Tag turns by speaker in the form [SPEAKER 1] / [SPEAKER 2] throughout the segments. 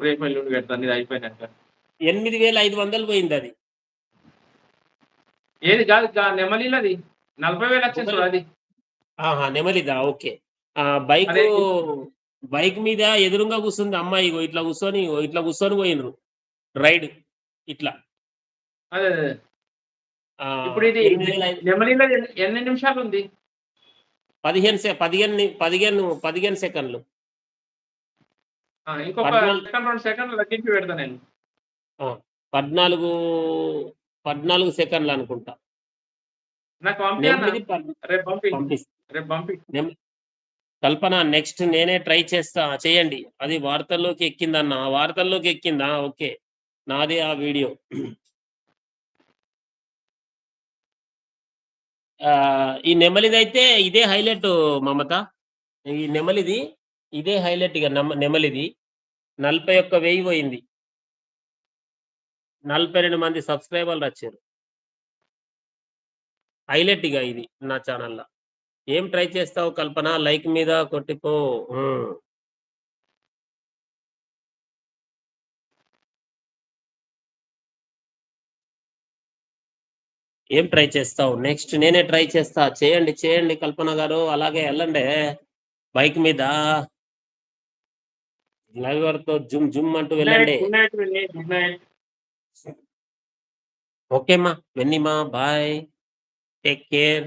[SPEAKER 1] రేపు ఎల్లుండి పెడతాను ఇది అయిపోయినాక
[SPEAKER 2] ఎనిమిది వేల ఐదు వందలు పోయింది అది.
[SPEAKER 1] ఏది కాదు నెమలిలది. నలభై వేలు వచ్చింది అది.
[SPEAKER 2] ఆహా నెమలిదా? ఓకే. బైక్. బైక్ మీద ఎదురుగా కూర్చుంది అమ్మాయి ఇట్లా కూర్చొని ఇట్లా కూర్చొని పోయినరు. రైడ్ ఇట్లా.
[SPEAKER 1] అదే ఇప్పుడు ఇది నెమలిలో ఎన్ని- నిమిషాలు ఉంది
[SPEAKER 2] పదిహేను పదిహేను పదిహేను పదిహేను సెకండ్లు.
[SPEAKER 1] ఇంకొక
[SPEAKER 2] పద్నాలుగు-
[SPEAKER 1] సెకండ్ రెండు సెకండ్లు లెక్కించి పెడతా నేను.
[SPEAKER 2] పద్నాలుగు పద్నాలుగు సెకండ్లు అనుకుంటా.
[SPEAKER 1] నాకు రేపు
[SPEAKER 2] కల్పన నెక్స్ట్ నేనే ట్రై చేస్తా. చేయండి. అది వార్తల్లోకి ఎక్కిందన్న. వార్తల్లోకి ఎక్కిందా? ఓకే. నాదే ఆ వీడియో. ఈ నెమలిదైతే ఇదే హైలైట్ మమత. ఈ నెమలిది ఇదే హైలైట్ ఇక నెమ నెమలిది. నలభై ఒక్క వెయ్యి పోయింది. నలభై రెండు మంది సబ్స్క్రైబర్లు వచ్చారు. హైలైట్గా ఇది నా ఛానల్లో. ఏం ట్రై చేస్తావు కల్పన? లైక్ మీద కొట్టిపో. ఏం ట్రై చేస్తావు? నెక్స్ట్ నేనే ట్రై చేస్తా. చేయండి చేయండి కల్పన గారు. అలాగే వెళ్ళండి బైక్ మీద. డ్రైవర్తో జుమ్ జుమ్ అంటూ వెళ్ళండి. ఓకేమ్మా వెన్నీమా బాయ్. Take care.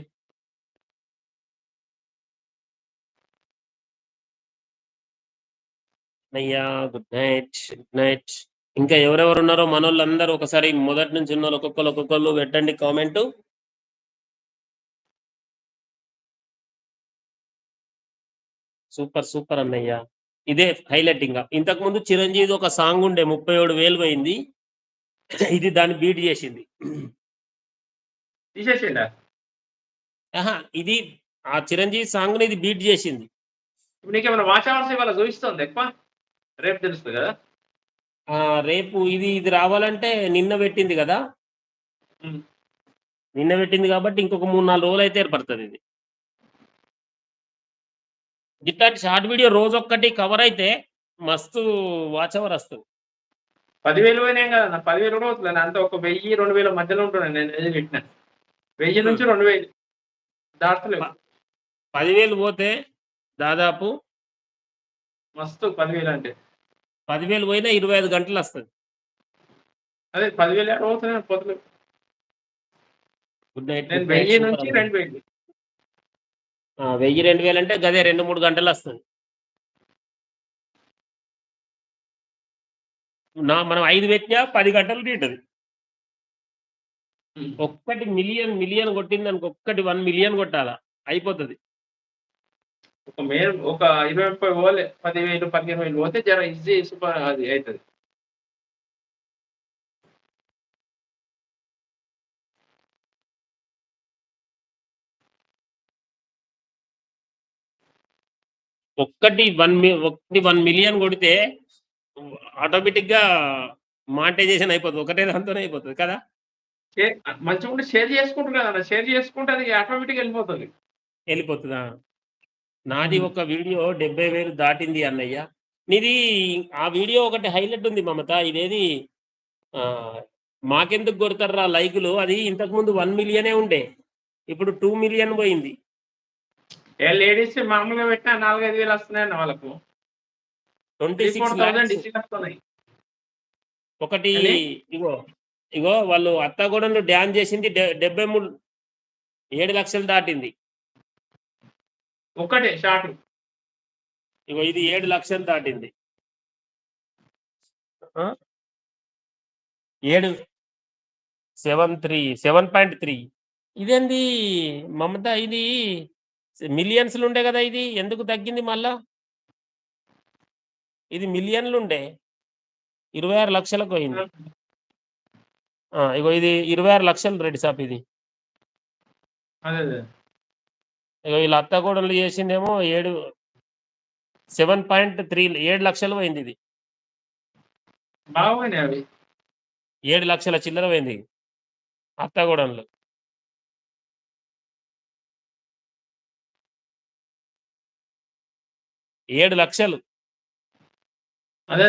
[SPEAKER 2] అయ్యా గుడ్ నైట్ గుడ్ నైట్. ఇంకా ఎవరెవరు ఉన్నారో మనోళ్ళందరూ ఒకసారి మొదటి నుంచి ఉన్న ఒక్కొక్కరు ఒక్కొక్కరు పెట్టండి కామెంట్. సూపర్ సూపర్ అన్నయ్య. ఇదే హైలైట్ ఇంకా ఇంతకు ముందు చిరంజీవి ఒక సాంగ్ ఉండే ముప్పై ఏడు వేలు పోయింది. ఇది దాన్ని బీట్ చేసింది.
[SPEAKER 1] తీసేసిండా?
[SPEAKER 2] ఇది ఆ చిరంజీవి సాంగ్ని ఇది బీట్ చేసింది.
[SPEAKER 1] ఇప్పుడు నీకేమైనా వాచ్ అవర్స్ ఇవాళ చూపిస్తుంది ఎక్కువ? రేపు తెలుస్తుంది కదా?
[SPEAKER 2] ఆ రేపు ఇది ఇది రావాలంటే నిన్న పెట్టింది కదా. నిన్న పెట్టింది కాబట్టి ఇంకొక మూడు నాలుగు రోజులు అయితే ఏర్పడుతుంది ఇది. ఇట్లాంటి షార్ట్ వీడియో రోజు ఒక్కటి కవర్ అయితే మస్తు వాచ్ అవర్ వస్తుంది
[SPEAKER 1] పదివేలు పోయినాయి కదా పదివేలు కూడా అవుతుంది అంత ఒక వెయ్యి రెండు వేల మధ్యలో ఉంటున్నాను నేను పెట్టిన. వెయ్యి నుంచి రెండు వేలు. దాటలేవు.
[SPEAKER 2] పదివేలు పోతే దాదాపు
[SPEAKER 1] మస్తు పదివేలు అంటే.
[SPEAKER 2] పదివేలు పోయినా ఇరవై ఐదు గంటలు వస్తుంది
[SPEAKER 1] అదే పదివేలు అవుతున్నాయి పోతలేవు
[SPEAKER 2] గుడ్ నైట్
[SPEAKER 1] నేను వెయ్యి నుంచి రెండు వేలు.
[SPEAKER 2] వెయ్యి రెండు వేలు అంటే గదే రెండు మూడు గంటలు వస్తుంది. నా మనం ఐదు పెట్టినా పది గంటలు తింటది. ఒక్కటి మిలియన్ మిలియన్ కొట్టింది అనుకో ఒక్కటి వన్ మిలియన్ కొట్టాలా? అయిపోతుంది.
[SPEAKER 1] ఒక మే ఒక ఇరవై ముప్పై పోలే పదివేలు పదిహేను వేలు పోతే జర ఈజీ సూపర్ అది అవుతుంది
[SPEAKER 2] ఒక్కటి వన్ ఒక్కటి వన్ మిలియన్ కొడితే ఆటోమేటిక్గా మానిటైజేషన్ అయిపోతుంది. ఒకటే దాంతోనే అయిపోతుంది కదా?
[SPEAKER 1] మంచిగా ఉంటే షేర్ చేసుకుంటారు కదా షేర్ చేసుకుంటే అది ఆటోమేటిక్ వెళ్ళిపోతుంది.
[SPEAKER 2] వెళ్ళిపోతుందా? నాది ఒక వీడియో డెబ్బై వేలు దాటింది అన్నయ్య. నీది ఆ వీడియో ఒకటి హైలైట్ ఉంది మమత. ఇదేది మాకెందుకు కొడతారా లైకులు? అది ఇంతకు ముందు వన్ మిలియనే ఉండే. ఇప్పుడు టూ మిలియన్ పోయింది.
[SPEAKER 1] ఏ లేడీస్ మామూలుగా పెట్టినా నాలుగైదు వేలు వస్తున్నాయన్న వాళ్ళకు.
[SPEAKER 2] Twenty six
[SPEAKER 1] four thousand disease వస్తున్నాయి.
[SPEAKER 2] ఒకటి? ఇగో ఇగో వాళ్ళు అత్తగూడెంలో డ్యాన్ చేసింది డెబ్బై మూడు ఏడు లక్షలు దాటింది.
[SPEAKER 1] ఒక్కటే షార్ట్
[SPEAKER 2] ఇగో ఇది ఏడు లక్షలు దాటింది. ఆ? ఏడు seven three seven point three. ఇదేంది మమత ఇది మిలియన్స్లు ఉండే కదా ఇది? ఎందుకు తగ్గింది మళ్ళా? ఇది మిలియన్లు ఉండే ఇరవై ఆరు లక్షలకు పోయింది ఇగో ఇది ఇరవై ఆరు లక్షలు రెడ్డి సాప్ ఇది. ఇగో వీళ్ళ అత్తగూడలు చేసిందేమో ఏడు సెవెన్ పాయింట్ త్రీ ఏడు లక్షలు పోయింది ఇది. ఏడు లక్షల చిల్లర పోయింది. అత్తగూడెంలో ఏడు లక్షలు.
[SPEAKER 1] అదే